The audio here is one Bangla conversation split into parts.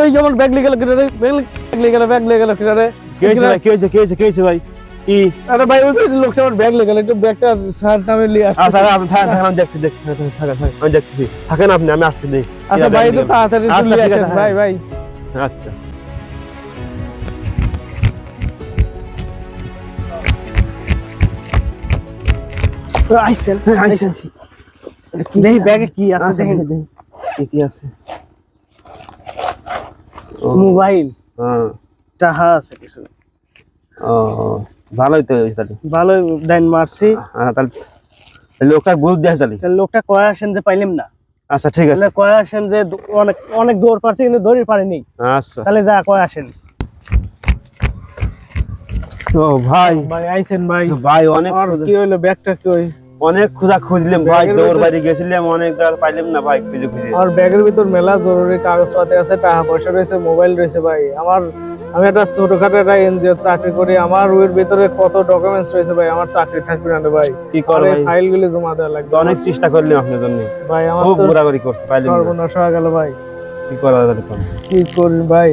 এই যেমন ব্যাগ লিয়ে গেল কিনা রে ব্যাগ লিয়ে গেল ব্যাগ লিয়ে গেল কিনা রে কি হয়েছে ভাই? কি হয়েছে? কি হয়েছে? কি হয়েছে ভাই? কি আরে ভাই ওই যে লোকটা আমার ব্যাগ লিয়ে গেল একটু ব্যাগটা স্যার নামে নিয়ে আসছে আচ্ছা আপনি থাকেন থাকেন আমি দেখছি দেখছি থাকেন থাকেন থাকেন, আমি দেখছি। থাকেন আপনি আমি আসছি দেখি। আচ্ছা ভাই একটু তাড়াতাড়ি একটু আচ্ছা, নিয়ে ঠিক আসেন আছে, ভাই ভাই। আচ্ছা। আইছেন আইছেন। দেখি ব্যাগে কি আছে আচ্ছা, দেখেন। দেখি, দেখি। কি কি আছে? ও, মোবাইল। হ্যাঁ। টাহা আছে কিছু। ও ভালোই তো তাহলে। ডাইন মারছি। হ্যাঁ তাহলে লোকটা বুঝ দিয়ে তাহলে। লোকটা কয় আসেন যে পাইলাম না। আচ্ছা ঠিক আছে। কয় আসেন যে অনেক অনেক দৌড় পারছি কিন্তু দৌড়ি পারিনি। আচ্ছা। তাহলে যা কয় আসেন। ও ভাই। ভাই আইছেন ভাই। ভাই অনেক কি হইল ব্যাগটা কি হই অনেক খোঁজা খুঁজলাম ভাই দৌড় বাড়ি গেছিলাম অনেক জায়গা পাইলাম না ভাই খুঁজে খুঁজে। আমার ব্যাগের ভিতর মেলা জরুরি কাগজপাতি আছে টাকা পয়সা রয়েছে মোবাইল রয়েছে ভাই। আমার আমি একটা ছোটখাটো একটা এনজিও চাকরি করি আমার ওর ভিতরে কত ডকুমেন্টস রয়েছে ভাই আমার চাকরি থাকবে না ভাই। কি কর এই ভাই? ফাইলগুলি জমা দেওয়া লাগবে। অনেক চেষ্টা করলাম আপনার জন্য। ভাই আমার খুব ঘোরাঘুরি করতে পাইলাম। সর্বনাশ হয়ে গেল ভাই। কি করা যাবে? কি করি ভাই?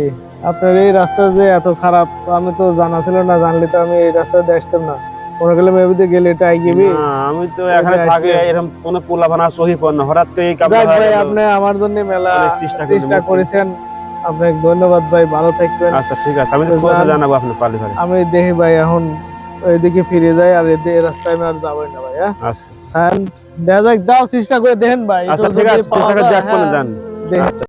আপনার এই রাস্তা যে এত খারাপ আমি তো জানা ছিল না জানলে তো আমি এই রাস্তা দিয়ে আসতাম না। গেলে এটা আমি তো এখানে থাকি এরকম কোনো পোলা বানা সহি পড় হঠাৎ করে এই কামটা ভাই আপনি আমার জন্য মেলা চেষ্টা করেছেন। আপনাকে ধন্যবাদ ভাই ভালো থাকবেন। আচ্ছা ঠিক আছে। আমি। জানাব আপনি পারলে পারে আমি দেখি ভাই এখন ওইদিকে ফিরে যাই আর এতে রাস্তায় আমি আর যাবোই না ভাই হ্যাঁ? আচ্ছা। দেখা যাক দাও চেষ্টা করে দেখেন ভাই। ঠিক আছে চেষ্টা করে যায়, দেখ যান। আচ্ছা।